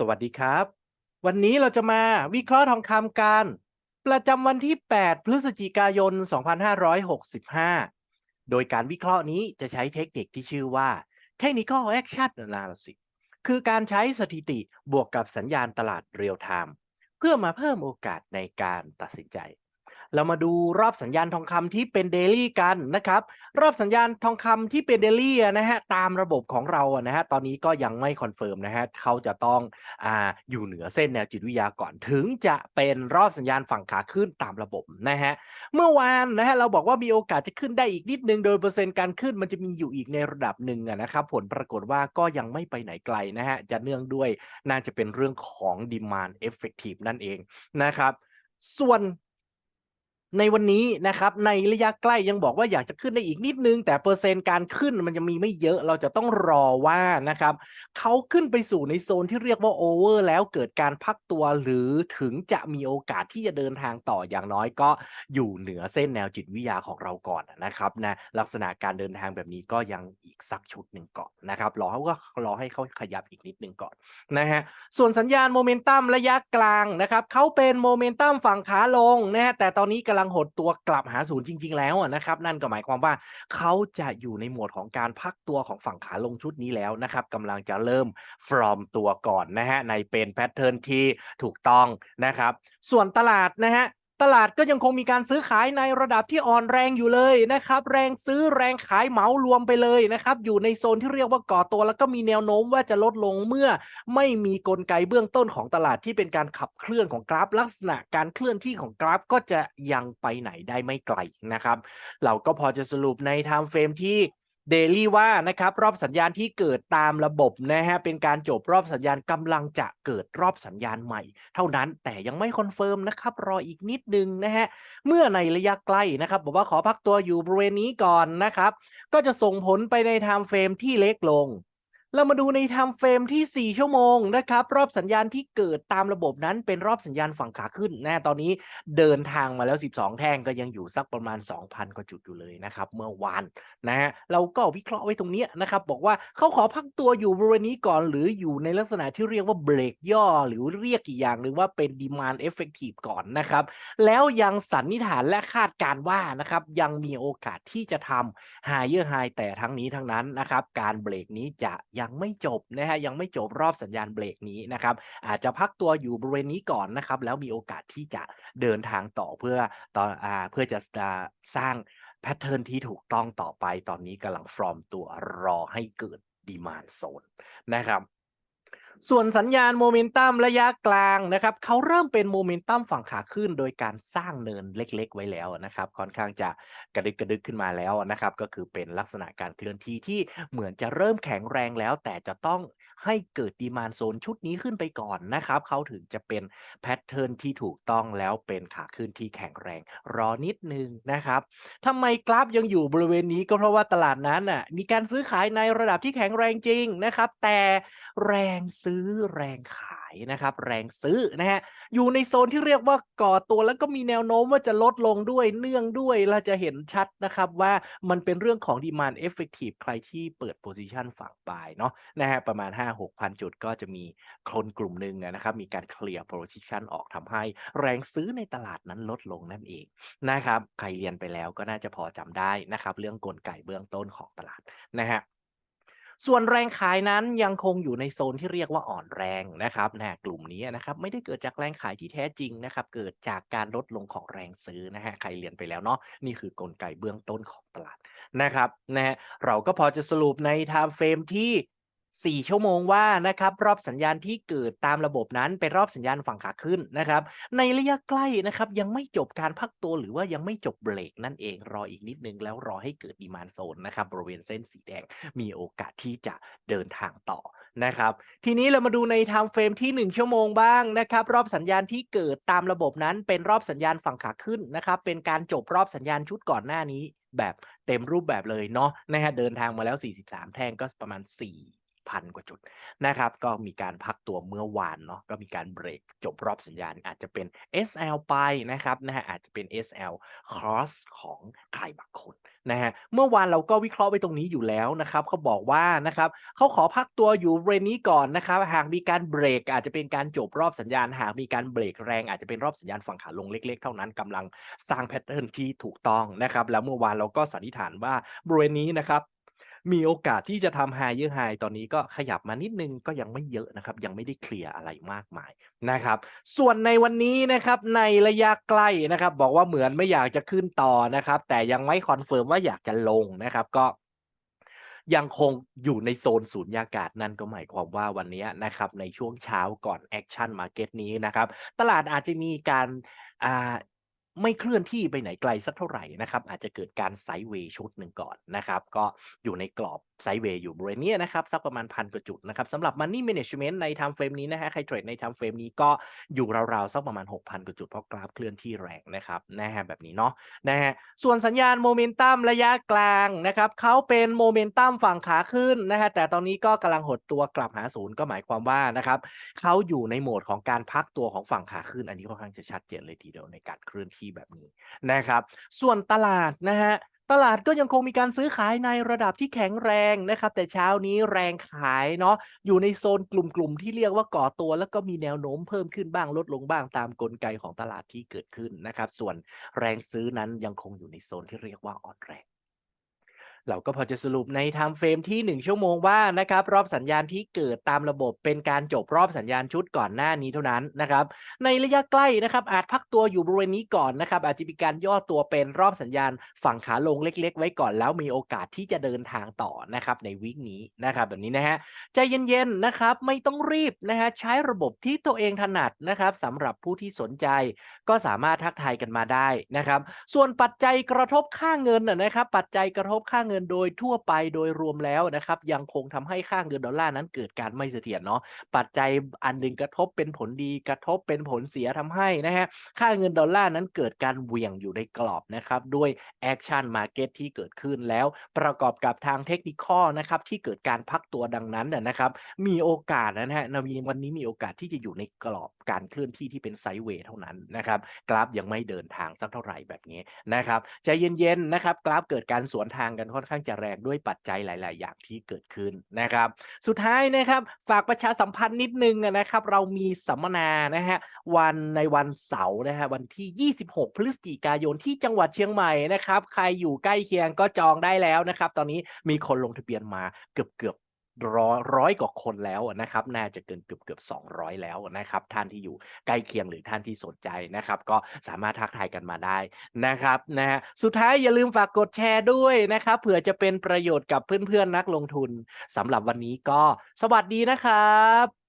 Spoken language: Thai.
สวัสดีครับ วันนี้เราจะมาวิเคราะห์ทองคำกัน ประจำวันที่ 8 พฤศจิกายน 2565 โดยการวิเคราะห์นี้จะใช้เทคนิคที่ชื่อว่า Technical Action Analysis คือการใช้สถิติบวกกับสัญญาณตลาดเรียลไทม์เพื่อมาเพิ่มโอกาสในการตัดสินใจ เรามาดูรอบสัญญาณทองคำที่เป็นเดลี่กันนะครับ รอบสัญญาณทองคำที่เป็นเดลี่นะฮะตามระบบของเราอะนะฮะตอนนี้ก็ยังไม่คอนเฟิร์มนะฮะเขาจะต้องอ่าอยู่เหนือเส้นแนวจิตวิทยาก่อนถึงจะเป็นรอบสัญญาณฝั่งขาขึ้นตามระบบนะฮะเมื่อวานนะฮะเราบอกว่ามีโอกาสจะขึ้นได้อีกนิดนึงโดยเปอร์เซ็นต์การขึ้นมันจะมีอยู่อีกในระดับหนึ่งอะนะครับผลปรากฏว่าก็ยังไม่ไปไหนไกลนะฮะจะเนื่องด้วยน่าจะเป็นเรื่องของ demand effective นั่นเองนะครับ ส่วน ในวันนี้นะครับในระยะใกล้ยังบอกว่าอยากจะขึ้นได้อีกนิดนึง แต่เปอร์เซ็นต์การขึ้นมันจะมีไม่เยอะเราจะต้องรอว่านะครับเขาขึ้นไปสู่ในโซนที่เรียกว่าโอเวอร์แล้วเกิดการพักตัวหรือถึงจะมีโอกาสที่จะเดินทางต่ออย่างน้อยก็อยู่เหนือเส้นแนวจิตวิทยาของเราก่อนนะครับนะลักษณะการเดินทางแบบนี้ก็ยังอีกสักชุดหนึ่งก่อนนะครับรอเขาก็รอให้เขาขยับอีกนิดนึงก่อนนะฮะส่วนสัญญาณโมเมนตัมระยะกลางนะครับเขาเป็นโมเมนตัมฝั่งขาลงนะฮะแต่ตอนนี้กำลังหดตัวกลับหาศูนย์จริง ๆ แล้วนะครับ นั่นก็หมายความว่าเขาจะอยู่ในหมวดของการพักตัวของฝั่งขาลงชุดนี้แล้วนะครับกำลังจะเริ่ม from ตัวก่อนนะฮะในเป็นแพทเทิร์นที่ถูกต้องนะครับ ส่วนตลาดนะฮะ ตลาดก็ยังคงมีการซื้อขายในระดับที่อ่อนแรงอยู่เลยนะครับ แรงซื้อแรงขายเหมารวมไปเลยนะครับ อยู่ในโซนที่เรียกว่าก่อตัว แล้วก็มีแนวโน้มว่าจะลดลงเมื่อไม่มีกลไกเบื้องต้นของตลาดที่เป็นการขับเคลื่อนของกราฟ ลักษณะการเคลื่อนที่ของกราฟก็จะยังไปไหนได้ไม่ไกลนะครับ เราก็พอจะสรุปในไทม์เฟรมที่ เดลี่ว่านะครับรอบสัญญาณที่เกิดตามระบบนะฮะเป็นการจบรอบสัญญาณกำลังจะเกิดรอบสัญญาณใหม่ เท่านั้นแต่ยังไม่คอนเฟิร์มนะครับรออีกนิดนึงนะฮะเมื่อในระยะใกล้นะครับบอกว่าขอพักตัวอยู่บริเวณนี้ก่อนนะครับ ก็จะส่งผลไปในไทม์เฟรมที่เล็กลง เรามาดูในไทม์เฟรมที่ 4 ชั่วโมงนะครับ รอบสัญญาณที่เกิดตามระบบนั้นเป็นรอบสัญญาณฝั่งขาขึ้นนะตอนนี้เดินทางมาแล้ว 12 แท่งก็ยังอยู่สักประมาณ 2,000 กว่าจุดอยู่เลยนะครับ เมื่อวานนะฮะเราก็วิเคราะห์ไว้ตรงนี้นะครับ บอกว่าเขาขอพักตัวอยู่บริเวณนี้ก่อนหรืออยู่ในลักษณะที่เรียกว่าเบรกย่อ หรือเรียกอีกอย่างหนึ่งว่าเป็น demand effective ก่อนนะครับ แล้วยังสันนิษฐานและคาดการว่านะครับยังมีโอกาสที่จะทำ higher high แต่ทั้งนี้ทั้งนั้นนะครับการเบรกนี้จะยังไม่จบนะฮะยังไม่จบรอบสัญญาณเบรกนี้นะครับ อาจจะพักตัวอยู่บริเวณนี้ก่อนนะครับแล้วมีโอกาสที่จะเดินทางต่อเพื่อตอนอ่าเพื่อจะสร้างแพทเทิร์นที่ถูกต้องต่อไปตอนนี้กำลังฟอร์มตัวรอให้เกิดดีมานโซนนะครับ ส่วนสัญญาณโมเมนตัมระยะกลางนะครับเขาเริ่มเป็นโมเมนตัมฝั่งขาขึ้นโดยการสร้างเนินเล็ก ๆ ไว้แล้วนะครับค่อนข้างจะกระดึกกระดึกขึ้นมาแล้วนะครับก็คือเป็นลักษณะการเคลื่อนที่ที่เหมือนจะเริ่มแข็งแรงแล้ว แต่จะต้องให้เกิดดีมานโซนชุดนี้ขึ้นไปก่อนนะครับเขาถึงจะเป็นแพทเทิร์นที่ถูกต้องแล้วเป็นขาขึ้นที่แข็งแรง รอนิดนึงนะครับทำไมกราฟยังอยู่บริเวณนี้ก็เพราะว่าตลาดนั้นน่ะมีการซื้อขายในระดับที่แข็งแรงจริงนะครับแต่แรงซื้อแรงขายนะครับ แรงซื้อนะฮะอยู่ในโซนที่เรียกว่าก่อตัวแล้วก็มีแนวโน้มว่าจะลดลงด้วยเนื่องด้วยเราจะเห็นชัดนะครับว่ามันเป็นเรื่องของ demand effective ใครที่เปิด position ฝั่งปลายเนาะนะฮะประมาณ 5-6,000 จุดก็จะมีคนกลุ่มหนึ่งนะครับ มีการเคลียร์ position ออกทำให้แรงซื้อในตลาดนั้นลดลงนั่นเองนะครับใครเรียนไปแล้วก็น่าจะพอจำได้นะครับ เรื่องกลไกเบื้องต้นของตลาดนะฮะ ส่วนแรงขายนั้นยังคงอยู่ในโซนที่เรียกว่าอ่อนแรงนะครับนะกลุ่มนี้นะครับไม่ได้เกิดจากแรงขายที่แท้จริงนะครับ เกิดจากการลดลงของแรงซื้อนะฮะใครเรียนไปแล้วเนาะนี่คือกลไกเบื้องต้นของตลาดนะครับนะฮะเราก็พอจะสรุปในไทม์เฟรมที่ 4 ชั่วโมงว่านะครับรอบสัญญาณที่เกิดตามระบบนั้นเป็นรอบสัญญาณฝั่งขาขึ้นนะครับ ในระยะใกล้นะครับยังไม่จบการพักตัวหรือว่ายังไม่จบเบรกนั่นเองรออีกนิดนึงแล้วรอให้เกิดดีมานโซนนะครับบริเวณเส้นสีแดงมีโอกาสที่จะเดินทางต่อนะครับ ทีนี้เรามาดูในไทม์เฟรมที่ 1 ชั่วโมงบ้างนะครับ รอบสัญญาณที่เกิดตามระบบนั้นเป็นรอบสัญญาณฝั่งขาขึ้นนะครับเป็นการจบรอบสัญญาณชุดก่อนหน้านี้แบบเต็มรูปแบบเลยเนาะนะฮะเดินทางมาแล้ว 43 แท่งก็ประมาณ 4 พันกว่าจุดนะครับ ก็มีการพักตัวเมื่อวานเนาะก็มีการเบรกจบรอบสัญญาณอาจจะเป็น SL ไปนะครับนะฮะอาจจะเป็น SL cross ของใครบางคนนะฮะเมื่อวานเราก็วิเคราะห์ไปตรงนี้อยู่แล้วนะครับเขาบอกว่านะครับเขาขอพักตัวอยู่บริเวณนี้ก่อนนะครับหากมีการเบรกอาจจะเป็นการจบรอบสัญญาณ หากมีการเบรกแรงอาจจะเป็นรอบสัญญาณฝั่งขาลงเล็ก ๆ เท่านั้นกำลังสร้างแพทเทิร์นที่ถูกต้องนะครับแล้วเมื่อวานเราก็สันนิษฐานว่าบริเวณนี้นะครับ มีโอกาสที่จะทำ higher high ตอนนี้ก็ขยับมานิดนึงก็ยังไม่เยอะนะครับ ยังไม่ได้เคลียร์อะไรมากมายนะครับ ส่วนในวันนี้นะครับในระยะใกล้นะครับ บอกว่าเหมือนไม่อยากจะขึ้นต่อนะครับ แต่ยังไม่คอนเฟิร์มว่าอยากจะลงนะครับก็ยังคงอยู่ในโซนศูนย์ยากาศนั่นก็หมายความว่าวันนี้นะครับในช่วงเช้าก่อนแอคชั่นมาร์เก็ตนี้นะครับ ตลาดอาจจะมีการอ่า ไม่เคลื่อนที่ไปไหนไกลสักเท่าไหร่นะครับอาจจะเกิดการไซด์เวย์ชุดหนึ่งก่อนนะครับ ก็อยู่ในกรอบ ไซด์เวย์อยู่บริเวณเนี้ยนะครับสักประมาณพันกว่าจุดนะครับสำหรับ Money Management ใน time frame นี้นะฮะใครเทรดใน time frame นี้ก็อยู่ราวๆสักประมาณ 6,000 กว่าจุดเพราะกราฟเคลื่อนที่แรงนะครับนะฮะแบบนี้เนาะนะฮะส่วนสัญญาณโมเมนตัมระยะกลางนะครับเขาเป็นโมเมนตัมฝั่งขาขึ้นนะฮะแต่ตอนนี้ก็กำลังหดตัวกลับหาศูนย์ก็หมายความว่านะครับเขาอยู่ในโหมดของการพักตัวของฝั่งขาขึ้น อันนี้ค่อนข้างจะชัดเจนเลยทีเดียวในการเคลื่อนที่แบบนี้นะครับส่วนตลาดนะฮะ ตลาดก็ยังคงมีการซื้อขายในระดับที่แข็งแรงนะครับ แต่เช้านี้แรงขายเนาะอยู่ในโซนกลุ่มๆที่เรียกว่าก่อตัว แล้วก็มีแนวโน้มเพิ่มขึ้นบ้างลดลงบ้างตามกลไกของตลาดที่เกิดขึ้นนะครับ ส่วนแรงซื้อนั้นยังคงอยู่ในโซนที่เรียกว่าอ่อนแรง เราก็พอจะสรุปในไทม์เฟรมที่ 1 ชั่วโมงว่านะครับรอบสัญญาณที่เกิดตามระบบเป็นการจบรอบสัญญาณชุดก่อนหน้านี้เท่านั้นนะครับในระยะใกล้นะครับอาจพักตัวอยู่บริเวณนี้ก่อนนะครับอาจจะมีการย่อตัวเป็นรอบสัญญาณฝั่งขาลงเล็ก ๆ ไว้ก่อนแล้วมีโอกาสที่จะเดินทางต่อนะครับในวิกนี้นะครับแบบนี้นะฮะใจเย็นๆนะครับไม่ต้องรีบนะฮะใช้ระบบที่ตัวเองถนัดนะครับสำหรับผู้ที่สนใจ ก็สามารถทักทายกันมาได้นะครับส่วนปัจจัยกระทบค่าเงินนะนะครับปัจจัยกระทบค่าเงินโดยทั่วไปโดยรวมแล้วนะครับยังคงทำให้ค่าเงินดอลลาร์นั้นเกิดการไม่เสถียรเนาะปัจจัยอันหนึ่งกระทบเป็นผลดีกระทบเป็นผลเสียทำให้นะฮะค่าเงินดอลลาร์นั้นเกิดการเหวี่ยงอยู่ในกรอบนะครับด้วยแอคชั่นมาเก็ตที่เกิดขึ้นแล้วประกอบกับทางเทคนิคอนะครับที่เกิดการพักตัวดังนั้นนะครับ มีโอกาสนะฮะนาวีวันนี้มีโอกาสที่จะอยู่ในกรอบการเคลื่อนที่ที่เป็นไซด์เวย์เท่านั้นนะครับกราฟยังไม่เดินทางสักเท่าไหร่แบบนี้นะครับใจเย็นๆนะครับกราฟเกิดการสวนทางกันค่อนข้างจะแรงด้วยปัจจัยหลาย ๆ อย่างที่เกิดขึ้นนะครับ สุดท้ายนะครับฝากประชาสัมพันธ์นิดนึงนะครับ เรามีสัมมนานะฮะวันในวันเสาร์นะฮะวันที่ 26 พฤศจิกายนที่จังหวัดเชียงใหม่นะครับ ใครอยู่ใกล้เคียงก็จองได้แล้วนะครับ ตอนนี้มีคนลงทะเบียนมาเกือบเกือบ ร้อยร้อยกว่าคนแล้วนะครับ น่าจะเกินเกือบเกือบ200 แล้วนะครับ ท่านที่อยู่ใกล้เคียงหรือท่านที่สนใจนะครับ ก็สามารถทักทายกันมาได้นะครับนะฮะสุดท้ายอย่าลืมฝากกดแชร์ด้วยนะครับเผื่อจะเป็นประโยชน์กับเพื่อนๆนักลงทุนสำหรับวันนี้ก็สวัสดีนะครับ